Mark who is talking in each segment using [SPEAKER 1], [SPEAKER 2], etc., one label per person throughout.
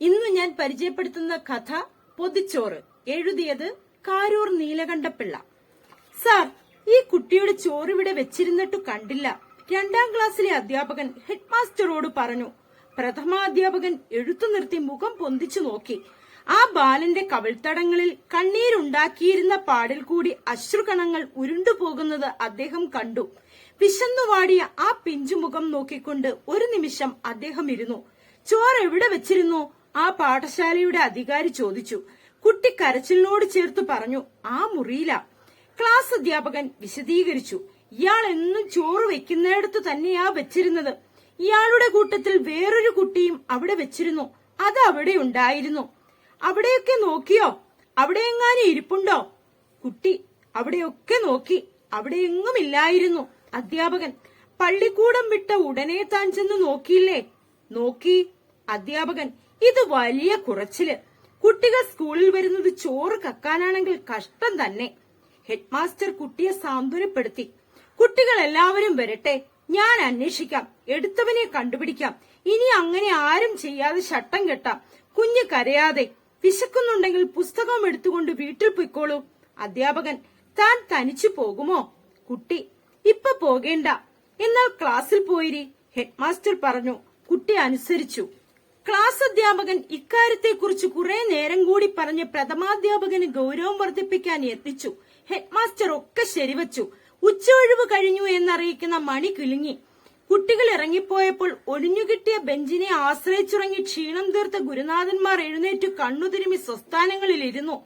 [SPEAKER 1] ഇന്ന് ഞാൻ പരിചയപ്പെടുത്തുന്ന കഥ പൊതിച്ചോറ്. എഴുതിയത് കാരൂർ നീലകണ്ഠപിള്ള സാർ ഈ കുട്ടിയുടെ ചോറ് ഇവിടെ വെച്ചിരുന്നിട്ടു കണ്ടില്ല. രണ്ടാം ക്ലാസ്സിലെ അധ്യാപകൻ ഹെഡ് മാസ്റ്ററോട് പറഞ്ഞു പ്രഥമാധ്യാപകൻ എഴുത്തു നിർത്തി മുഖം പൊന്തിച്ചു നോക്കി. ആ ബാലന്റെ കവിൾത്തടങ്ങളിൽ കണ്ണീരുണ്ടാക്കിയിരുന്ന പാടിൽ കൂടി അശ്രുകണങ്ങൾ ഉരുണ്ടുപോകുന്നത് അദ്ദേഹം കണ്ടു. വിശന്നുവാടിയ ആ പിഞ്ചുമുഖം നോക്കിക്കൊണ്ട് ഒരു നിമിഷം അദ്ദേഹം ഇരുന്നു. ചോറ് എവിടെ വെച്ചിരുന്നു? ആ പാഠശാലയുടെ അധികാരി ചോദിച്ചു. കുട്ടി കരച്ചിലിനോട് ചേർത്ത് പറഞ്ഞു ആ മുറിയില. ക്ലാസ് അധ്യാപകൻ വിശദീകരിച്ചു ഇയാൾ എന്നും ചോറ് വെക്കുന്നിടത്ത് തന്നെയാ വെച്ചിരുന്നത്. ഇയാളുടെ കൂട്ടത്തിൽ വേറൊരു കുട്ടിയും അവിടെ വെച്ചിരുന്നു. അത് അവിടെ ഉണ്ടായിരുന്നു. അവിടെയൊക്കെ നോക്കിയോ? അവിടെ എങ്ങാനും ഇരിപ്പുണ്ടോ? കുട്ടി അവിടെയൊക്കെ നോക്കി. അവിടെ എങ്ങും ഇല്ലായിരുന്നു അധ്യാപകൻ പള്ളിക്കൂടം വിട്ട ഉടനെ താൻ ചെന്ന് നോക്കിയില്ലേ? നോക്കി. അധ്യാപകൻ ഇത് വലിയ കുറച്ചിൽ. കുട്ടികൾ സ്കൂളിൽ വരുന്നത് ചോറ് കക്കാനാണെങ്കിൽ കഷ്ടം തന്നെ. ഹെഡ്മാസ്റ്റർ കുട്ടിയെ സാന്ത്വനപ്പെടുത്തി. കുട്ടികൾ എല്ലാവരും വരട്ടെ ഞാൻ അന്വേഷിക്കാം എടുത്തവനെ കണ്ടുപിടിക്കാം. ഇനി അങ്ങനെ ആരും ചെയ്യാതെ ശട്ടം കെട്ടാം. കുഞ്ഞ് കരയാതെ വിശക്കുന്നുണ്ടെങ്കിൽ പുസ്തകം എടുത്തുകൊണ്ട് വീട്ടിൽ പൊയ്ക്കോളൂ. അധ്യാപകൻ താൻ തനിച്ചു പോകുമോ? കുട്ടി ഇപ്പൊ പോകേണ്ട. എന്നാൽ ക്ലാസ്സിൽ പോയിരി. ഹെഡ്മാസ്റ്റർ പറഞ്ഞു കുട്ടി അനുസരിച്ചു. ക്ലാസ് അധ്യാപകൻ ഇക്കാര്യത്തെക്കുറിച്ച് കുറെ നേരം കൂടി പറഞ്ഞ് പ്രഥമാധ്യാപകന് ഗൗരവം വർദ്ധിപ്പിക്കാൻ എത്തിച്ചു ഹെഡ്മാസ്റ്റർ ഒക്കെ ശരിവച്ചു. ഉച്ചയൊഴിവ് കഴിഞ്ഞു എന്നറിയിക്കുന്ന മണി കിളിങ്ങി. കുട്ടികൾ ഇറങ്ങിപ്പോയപ്പോൾ ഒഴിഞ്ഞുകിട്ടിയ ബെഞ്ചിനെ ആശ്രയിച്ചുറങ്ങി ക്ഷീണം തീർത്ത ഗുരുനാഥന്മാർ എഴുന്നേറ്റ് കണ്ണുതിരുമി സ്വസ്ഥാനങ്ങളിലിരുന്നു.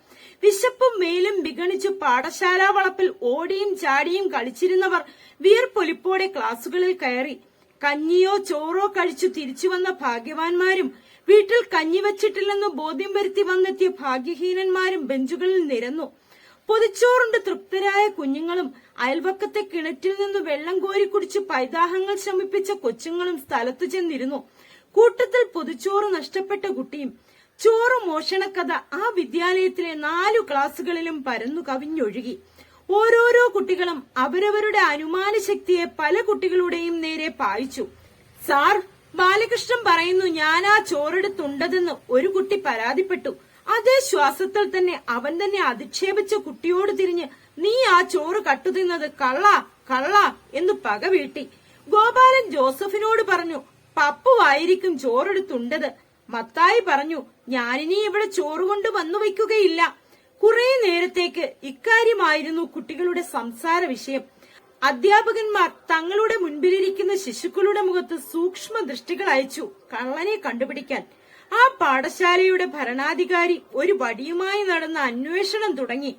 [SPEAKER 1] വിശപ്പും വെയിലും വിഗണിച്ചു പാഠശാലാ വളപ്പിൽ ഓടിയും ചാടിയും കളിച്ചിരുന്നവർ വിയർപ്പൊലിപ്പോടെ ക്ലാസുകളിൽ കയറി. കഞ്ഞിയോ ചോറോ കഴിച്ചു തിരിച്ചു വന്ന ഭാഗ്യവാന്മാരും വീട്ടിൽ കഞ്ഞി വച്ചിട്ടില്ലെന്ന് ബോധ്യം വരുത്തി വന്നെത്തിയ ഭാഗ്യഹീനന്മാരും ബെഞ്ചുകളിൽ നിരന്നു. പൊതിച്ചോറുണ്ട് തൃപ്തരായ കുഞ്ഞുങ്ങളും അയൽവക്കത്തെ കിണറ്റിൽ നിന്ന് വെള്ളം കോരി കുടിച്ച് പൈതാഹങ്ങൾ ശമിപ്പിച്ച കൊച്ചുങ്ങളും സ്ഥലത്തു ചെന്നിരുന്നു. കൂട്ടത്തിൽ പൊതിച്ചോറ് നഷ്ടപ്പെട്ട കുട്ടിയും ചോറ് മോഷണക്കഥ ആ വിദ്യാലയത്തിലെ നാലു ക്ലാസ്സുകളിലും പരന്നു കവിഞ്ഞൊഴുകി. ഓരോരോ കുട്ടികളും അവരവരുടെ അനുമാന ശക്തിയെ പല കുട്ടികളുടെയും നേരെ പായിച്ചു. സാർ ബാലകൃഷ്ണൻ പറയുന്നു ഞാൻ ആ ചോറെടുത്തുണ്ടതെന്ന് ഒരു കുട്ടി പരാതിപ്പെട്ടു. അതേ ശ്വാസത്തിൽ തന്നെ അവൻ തന്നെ അധിക്ഷേപിച്ച കുട്ടിയോട് തിരിഞ്ഞ് നീ ആ ചോറ് കട്ടുതിന്നത് കള്ള കള്ള എന്ന് പക വീട്ടി. ഗോപാലൻ ജോസഫിനോട് പറഞ്ഞു പപ്പുവായിരിക്കും ചോറെടുത്തുണ്ടത്. മത്തായി പറഞ്ഞു ഞാനിനി ഇവിടെ ചോറ് കൊണ്ട് വന്നു വയ്ക്കുകയില്ല കുറെ നേരത്തേക്ക് ഇക്കാര്യമായിരുന്നു കുട്ടികളുടെ സംസാര വിഷയം. അധ്യാപകന്മാർ തങ്ങളുടെ മുൻപിലിരിക്കുന്ന ശിശുക്കളുടെ മുഖത്ത് സൂക്ഷ്മ ദൃഷ്ടികൾ അയച്ചു കള്ളനെ കണ്ടുപിടിക്കാൻ. ആ പാഠശാലയുടെ ഭരണാധികാരി ഒരു വടിയുമായി നടന്ന അന്വേഷണം തുടങ്ങി.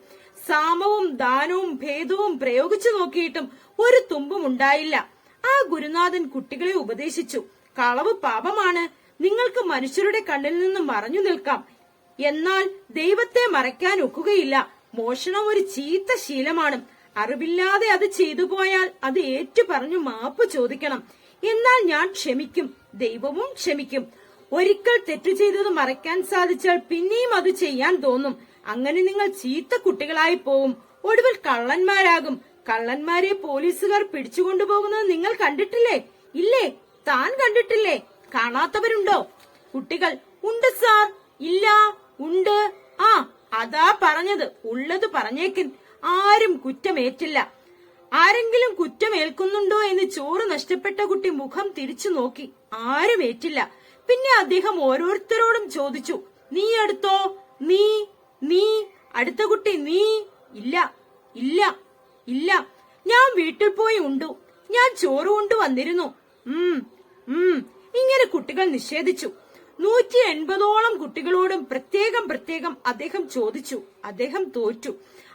[SPEAKER 1] സാമവും ദാനവും ഭേദവും പ്രയോഗിച്ചു നോക്കിയിട്ടും ഒരു തുമ്പും ഉണ്ടായില്ല. ആ ഗുരുനാഥൻ കുട്ടികളെ ഉപദേശിച്ചു. കളവ് പാപമാണ്. നിങ്ങൾക്ക് മനുഷ്യരുടെ കണ്ണിൽ നിന്ന് മറഞ്ഞു നിൽക്കാം. എന്നാൽ ദൈവത്തെ മറയ്ക്കാൻ ഒക്കുകയില്ല. മോഷണം ഒരു ചീത്ത ശീലമാണ്. അറിവില്ലാതെ അത് ചെയ്തു പോയാൽ അത് ഏറ്റു പറഞ്ഞു മാപ്പ് ചോദിക്കണം. എന്നാൽ ഞാൻ ക്ഷമിക്കും. ദൈവവും ക്ഷമിക്കും. ഒരിക്കൽ തെറ്റു ചെയ്തത് മറയ്ക്കാൻ സാധിച്ചാൽ പിന്നെയും അത് ചെയ്യാൻ തോന്നും. അങ്ങനെ നിങ്ങൾ ചീത്ത കുട്ടികളായി പോവും. ഒടുവിൽ കള്ളന്മാരാകും. കള്ളന്മാരെ പോലീസുകാർ പിടിച്ചുകൊണ്ടുപോകുന്നത് നിങ്ങൾ കണ്ടിട്ടില്ലേ? ഇല്ലേ? താൻ കണ്ടിട്ടില്ലേ? കാണാത്തവരുണ്ടോ? കുട്ടികൾ ഉണ്ട് സാർ. ഇല്ല. ഉണ്ട്. ആ അതാ പറഞ്ഞത്. ഉള്ളത് പറഞ്ഞേക്കൻ ആരും കുറ്റമേറ്റില്ല. ആരെങ്കിലും കുറ്റമേൽക്കുന്നുണ്ടോ എന്ന് ചോറ് നഷ്ടപ്പെട്ട കുട്ടി മുഖം തിരിച്ചു നോക്കി. ആരും ഏറ്റില്ല. പിന്നെ അദ്ദേഹം ഓരോരുത്തരോടും ചോദിച്ചു. നീ എടുത്തോ? നീ നീ. അടുത്ത കുട്ടി നീ? ഇല്ല ഇല്ല ഇല്ല. ഞാൻ വീട്ടിൽ പോയി ഉണ്ടു. ഞാൻ ചോറ് കൊണ്ടു വന്നിരുന്നു ഉം ഉം. ഇങ്ങനെ കുട്ടികൾ നിഷേധിച്ചു. നൂറ്റി എൺപതോളം കുട്ടികളോടും പ്രത്യേകം പ്രത്യേകം അദ്ദേഹം ചോദിച്ചു. അദ്ദേഹം തോറ്റു.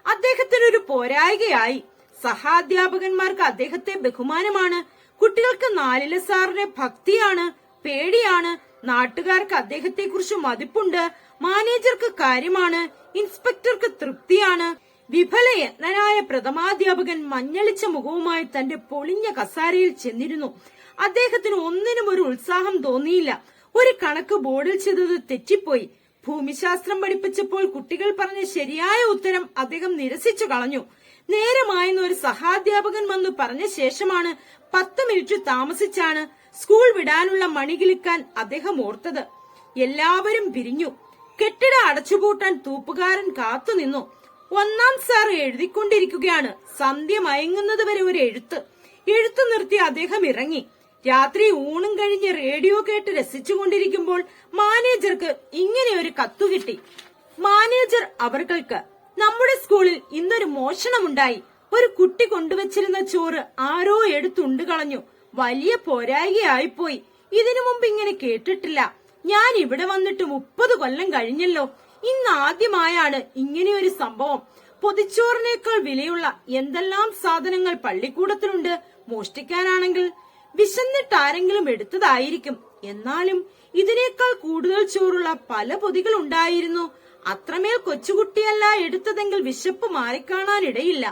[SPEAKER 1] അദ്ദേഹത്തിനൊരു പോരായികയായി. സഹാധ്യാപകന്മാർക്ക് അദ്ദേഹത്തെ ബഹുമാനമാണ്. കുട്ടികൾക്ക് നാലില സാറിനെ ഭക്തിയാണ് പേടിയാണ്. നാട്ടുകാർക്ക് അദ്ദേഹത്തെ കുറിച്ച് മതിപ്പുണ്ട്. മാനേജർക്ക് കാര്യമാണ്. ഇൻസ്പെക്ടർക്ക് തൃപ്തിയാണ്. വിഫലയത്നനായ പ്രഥമാധ്യാപകൻ മഞ്ഞളിച്ച മുഖവുമായി തന്റെ പൊളിഞ്ഞ കസാരയിൽ ചെന്നിരുന്നു. അദ്ദേഹത്തിന് ഒന്നിനും ഒരു ഉത്സാഹം തോന്നിയില്ല. ഒരു കണക്ക് ബോർഡിൽ ചെയ്തത് തെറ്റിപ്പോയി. ഭൂമിശാസ്ത്രം പഠിപ്പിച്ചപ്പോൾ കുട്ടികൾ പറഞ്ഞ ശരിയായ ഉത്തരം അദ്ദേഹം നിരസിച്ചു കളഞ്ഞു. നേരമായെന്ന് ഒരു സഹാധ്യാപകൻ വന്നു പറഞ്ഞ ശേഷമാണ് പത്ത് മിനിറ്റ് താമസിച്ചാണ് സ്കൂൾ വിടാനുള്ള മണി കിളിക്കാൻ അദ്ദേഹം ഓർത്തത്. എല്ലാവരും പിരിഞ്ഞു. കെട്ടിട അടച്ചുപൂട്ടാൻ തൂപ്പുകാരൻ കാത്തുനിന്നു ഒന്നാം സാർ എഴുതിക്കൊണ്ടിരിക്കുകയാണ്. സന്ധ്യ മയങ്ങുന്നത് വരെ ഒരു എഴുത്ത്. എഴുത്തു നിർത്തി അദ്ദേഹം ഇറങ്ങി. രാത്രി ഊണും കഴിഞ്ഞ് റേഡിയോ കേട്ട് രസിച്ചുകൊണ്ടിരിക്കുമ്പോൾ മാനേജർക്ക് ഇങ്ങനെ ഒരു കത്തു കിട്ടി. മാനേജർ അവർക്ക് നമ്മുടെ സ്കൂളിൽ ഇന്നൊരു മോഷണമുണ്ടായി. ഒരു കുട്ടി കൊണ്ടുവച്ചിരുന്ന ചോറ് ആരോ എടുത്തുണ്ട് കളഞ്ഞു. വലിയ പോരായികയായിപ്പോയി. ഇതിനു മുമ്പ് ഇങ്ങനെ കേട്ടിട്ടില്ല. ഞാൻ ഇവിടെ വന്നിട്ട് മുപ്പത് കൊല്ലം കഴിഞ്ഞല്ലോ. ഇന്ന് ആദ്യമായാണ് ഇങ്ങനെയൊരു സംഭവം. പൊതിച്ചോറിനേക്കാൾ വിലയുള്ള എന്തെല്ലാം സാധനങ്ങൾ പള്ളിക്കൂടത്തിലുണ്ട് മോഷ്ടിക്കാനാണെങ്കിൽ വിശന്നിട്ട് ആരെങ്കിലും എടുത്തതായിരിക്കും. എന്നാലും ഇതിനേക്കാൾ കൂടുതൽ ചോറുള്ള പല പൊതികൾ ഉണ്ടായിരുന്നു അത്രമേൽ കൊച്ചുകുട്ടിയല്ല എടുത്തതെങ്കിൽ വിശപ്പ് മാറിക്കാണാനിടയില്ല.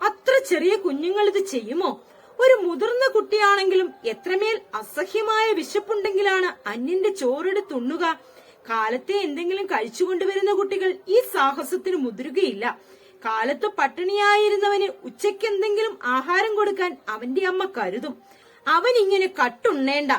[SPEAKER 1] അത്ര ചെറിയ കുഞ്ഞുങ്ങൾ ഇത് ചെയ്യുമോ? ഒരു മുതിർന്ന കുട്ടിയാണെങ്കിലും എത്രമേൽ അസഹ്യമായ വിശപ്പുണ്ടെങ്കിലാണ് അന്യന്റെ ചോറെടുത്തുണ്ണുക കാലത്തെ എന്തെങ്കിലും കഴിച്ചുകൊണ്ടുവരുന്ന കുട്ടികൾ ഈ സാഹസത്തിന് മുതിരുകയില്ല. കാലത്ത് പട്ടിണിയായിരുന്നവന് ഉച്ചയ്ക്ക് എന്തെങ്കിലും ആഹാരം കൊടുക്കാൻ അവന്റെ അമ്മ കരുതും. അവൻ ഇങ്ങനെ കട്ടുണ്ണേണ്ട.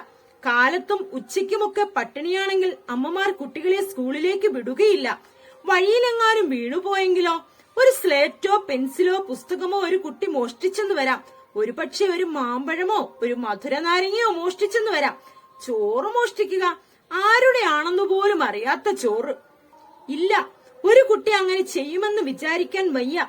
[SPEAKER 1] കാലത്തും ഉച്ചയ്ക്കുമൊക്കെ പട്ടിണിയാണെങ്കിൽ അമ്മമാർ കുട്ടികളെ സ്കൂളിലേക്ക് വിടുകയില്ല. വഴിയിലെങ്ങാനും വീണുപോയെങ്കിലോ ഒരു സ്ലേറ്റോ പെൻസിലോ പുസ്തകമോ ഒരു കുട്ടി മോഷ്ടിച്ചെന്ന് വരാം. ഒരു പക്ഷെ ഒരു മാമ്പഴമോ ഒരു മധുര നാരങ്ങയോ മോഷ്ടിച്ചെന്ന് വരാം. ചോറ് മോഷ്ടിക്കുക ആരുടെ ആണെന്ന് പോലും അറിയാത്ത ചോറ്. ഇല്ല ഒരു കുട്ടി അങ്ങനെ ചെയ്യുമെന്ന് വിചാരിക്കാൻ വയ്യ.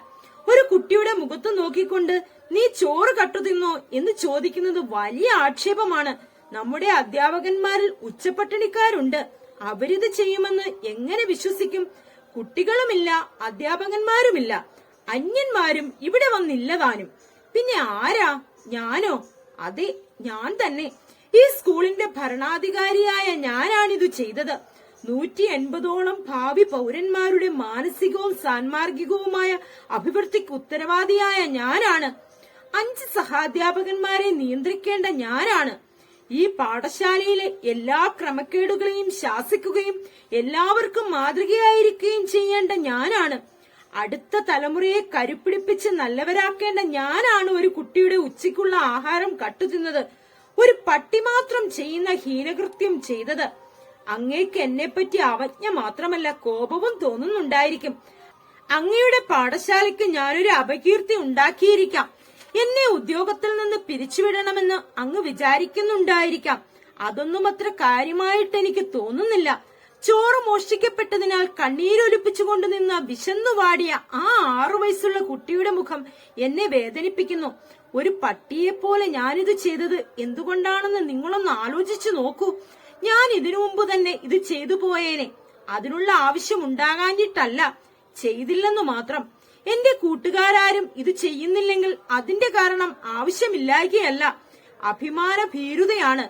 [SPEAKER 1] ഒരു കുട്ടിയുടെ മുഖത്ത് നോക്കിക്കൊണ്ട് നീ ചോറ് കട്ടു തിന്നോ എന്ന് ചോദിക്കുന്നത് വലിയ ആക്ഷേപമാണ്. നമ്മുടെ അധ്യാപകന്മാരിൽ ഉച്ചപ്പട്ടിണിക്കാരുണ്ട്. അവരിത് ചെയ്യുമെന്ന് എങ്ങനെ വിശ്വസിക്കും? കുട്ടികളുമില്ല അധ്യാപകന്മാരുമില്ല. അന്യന്മാരും ഇവിടെ വന്നില്ലതാനും. പിന്നെ ആരാ? ഞാനോ? അതെ ഞാൻ തന്നെ. ഈ സ്കൂളിന്റെ ഭരണാധികാരിയായ ഞാനാണിത് ചെയ്തത്. നൂറ്റി എൺപതോളം ഭാവി പൗരന്മാരുടെ മാനസികവും സാൻമാർഗികവുമായ അഭിവൃദ്ധിക്ക് ഉത്തരവാദിയായ ഞാനാണ്. അഞ്ച് സഹാധ്യാപകന്മാരെ നിയന്ത്രിക്കേണ്ട ഞാനാണ്. ഈ പാഠശാലയിലെ എല്ലാ ക്രമക്കേടുകളെയും ശാസിക്കുകയും എല്ലാവർക്കും മാതൃകയായിരിക്കുകയും ചെയ്യേണ്ട ഞാനാണ്. അടുത്ത തലമുറയെ കരുപ്പിടിപ്പിച്ച് നല്ലവരാക്കേണ്ട ഞാനാണ് ഒരു കുട്ടിയുടെ ഉച്ചയ്ക്കുള്ള ആഹാരം കട്ടുതിന്നത് ഒരു പട്ടി മാത്രം ചെയ്യുന്ന ഹീനകൃത്യം ചെയ്തത്. അങ്ങേക്ക് എന്നെപ്പറ്റി അവജ്ഞ മാത്രമല്ല കോപവും തോന്നുന്നുണ്ടായിരിക്കും. അങ്ങയുടെ പാഠശാലയ്ക്ക് ഞാനൊരു അപകീർത്തി ഉണ്ടാക്കിയിരിക്കാം. എന്നെ ഉദ്യോഗത്തിൽ നിന്ന് പിരിച്ചുവിടണമെന്ന് അങ്ങ് വിചാരിക്കുന്നുണ്ടായിരിക്കാം. അതൊന്നും അത്ര കാര്യമായിട്ട് എനിക്ക് തോന്നുന്നില്ല. ചോറ് മോഷ്ടിക്കപ്പെട്ടതിനാൽ കണ്ണീരൊലിപ്പിച്ചുകൊണ്ട് നിന്ന വിശന്നു വാടിയ ആ ആറു വയസ്സുള്ള കുട്ടിയുടെ മുഖം എന്നെ വേദനിപ്പിക്കുന്നു. ഒരു പട്ടിയെപ്പോലെ ഞാനിത് ചെയ്തത് എന്തുകൊണ്ടാണെന്ന് നിങ്ങളൊന്ന് ആലോചിച്ചു നോക്കൂ. ഞാൻ ഇതിനു മുമ്പ് തന്നെ ഇത് ചെയ്തു പോയേനെ. അതിനുള്ള ആവശ്യം ഉണ്ടാകാഞ്ഞിട്ടല്ല. ചെയ്തില്ലെന്നു മാത്രം. എന്റെ കൂട്ടുകാരും ഇത് ചെയ്യുന്നില്ലെങ്കിൽ അതിന്റെ കാരണം ആവശ്യമില്ലായ്കയല്ല. അഭിമാന ഭീരുതയാണ്.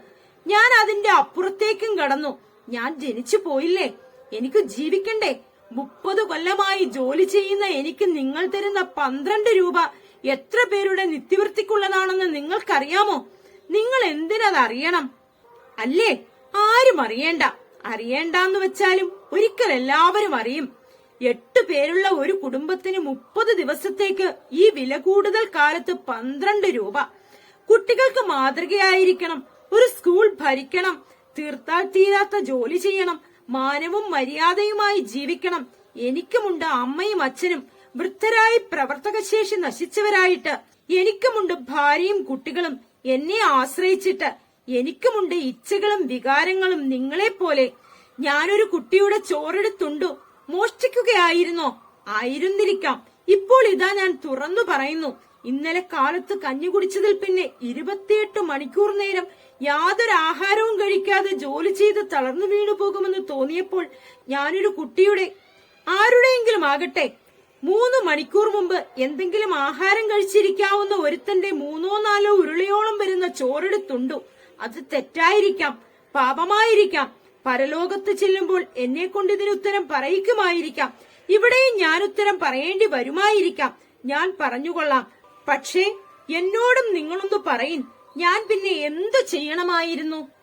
[SPEAKER 1] ഞാൻ അതിന്റെ അപ്പുറത്തേക്കും കടന്നു. ഞാൻ ജനിച്ചു പോയില്ലേ? എനിക്ക് ജീവിക്കണ്ടേ? മുപ്പത് കൊല്ലമായി ജോലി ചെയ്യുന്ന എനിക്ക് നിങ്ങൾ തരുന്ന പന്ത്രണ്ട് രൂപ എത്ര പേരുടെ നിത്യവൃത്തിക്കുള്ളതാണെന്ന് നിങ്ങൾക്കറിയാമോ? നിങ്ങൾ എന്തിനറിയണം അല്ലേ? ആരും അറിയേണ്ട. അറിയേണ്ടെന്ന് വെച്ചാലും ഒരിക്കൽ എല്ലാവരും അറിയും. എട്ട് പേരുള്ള ഒരു കുടുംബത്തിന് മുപ്പത് ദിവസത്തേക്ക് ഈ വില കൂടുതൽ കാലത്ത് പന്ത്രണ്ട് രൂപ. കുട്ടികൾക്ക് മാതൃകയായിരിക്കണം ഒരു സ്കൂൾ ഭരിക്കണം തീർത്താൽ തീരാത്ത ജോലി ചെയ്യണം മാനവും മര്യാദയുമായി ജീവിക്കണം. എനിക്കുമുണ്ട് അമ്മയും അച്ഛനും. വൃദ്ധരായി പ്രവർത്തകശേഷി നശിച്ചവരായിട്ട് എനിക്കുമുണ്ട് ഭാര്യയും കുട്ടികളും എന്നെ ആശ്രയിച്ചിട്ട്. എനിക്കുമുണ്ട് ഇച്ഛകളും വികാരങ്ങളും നിങ്ങളെപ്പോലെ. ഞാനൊരു കുട്ടിയുടെ ചോറെടുത്തുണ്ടു. മോഷ്ടിക്കുകയായിരുന്നോ. ആയിരുന്നിരിക്കാം. ഇപ്പോൾ ഇതാ ഞാൻ തുറന്നു പറയുന്നു. ഇന്നലെ കാലത്ത് കഞ്ഞി കുടിച്ചതിൽ പിന്നെ ഇരുപത്തിയെട്ട് മണിക്കൂർ നേരം യാതൊരു ആഹാരവും കഴിക്കാതെ ജോലി ചെയ്ത് തളർന്നു വീണു പോകുമെന്ന് തോന്നിയപ്പോൾ ഞാനൊരു കുട്ടിയുടെ ആരുടെയെങ്കിലും ആകട്ടെ മൂന്ന് മണിക്കൂർ മുമ്പ് എന്തെങ്കിലും ആഹാരം കഴിച്ചിരിക്കാവുന്ന ഒരുത്തന്റെ മൂന്നോ നാലോ ഉരുളിയോളം വരുന്ന ചോറെടുത്തുണ്ടു. അത് തെറ്റായിരിക്കാം. പാപമായിരിക്കാം. പരലോകത്ത് ചെല്ലുമ്പോൾ എന്നെ കൊണ്ട് ഇതിന് ഉത്തരം പറയിക്കുമായിരിക്കാം. ഇവിടെയും ഞാൻ ഉത്തരം പറയേണ്ടി വരുമായിരിക്കാം. ഞാൻ പറഞ്ഞുകൊള്ളാം. പക്ഷേ എന്നോടും നിങ്ങളൊന്ന് പറയിൻ ഞാൻ പിന്നെ എന്തു ചെയ്യണമായിരുന്നു?